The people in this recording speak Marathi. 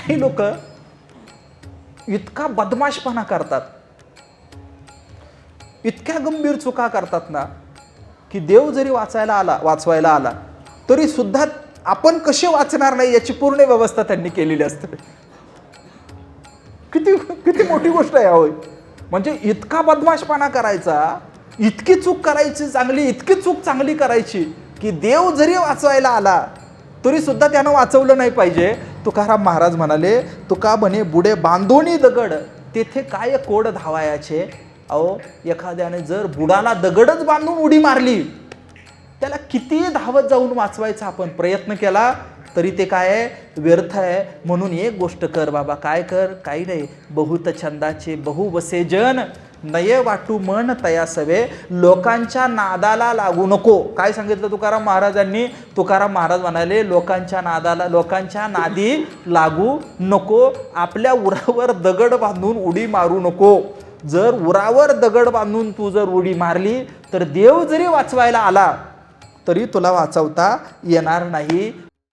काही लोक इतका बदमाशपणा करतात. इतक्या गंभीर चुका करतात ना की देव जरी वाचायला आला वाचवायला आला तरी सुद्धा आपण कसे वाचणार नाही याची पूर्ण व्यवस्था त्यांनी केलेली असते. किती किती मोठी गोष्ट आहे होय म्हणजे इतका बदमाशपणा करायचा इतकी चूक करायची चांगली इतकी चूक चांगली करायची की देव जरी वाचवायला आला तरी सुद्धा त्यानं वाचवलं नाही पाहिजे. तुकाराम महाराज म्हणाले तुका म्हणे बुडे बांधोनी दगड तेथे काय कोड धावायाचे? अहो एखाद्याने जर बुडाला दगडच बांधून उडी मारली त्याला किती धावत जाऊन वाचवायचा आपण प्रयत्न केला तरी ते काय आहे? व्यर्थ आहे. म्हणून एक गोष्ट कर बाबा काय कर? काही नाही. बहुत छंदाचे बहुवसेजन नये वाटू मन तयासवे लोकांच्या नादाला लागू नको. काय सांगितलं तुकाराम महाराजांनी? तुकाराम महाराज म्हणाले लोकांच्या नादाला लोकांच्या नादी लागू नको. आपल्या उरावर दगड बांधून उडी मारू नको. जर उरावर दगड बांधून तू जर उडी मारली तर देव जरी वाचवायला आला तरी तुला वाचवता येणार नाही.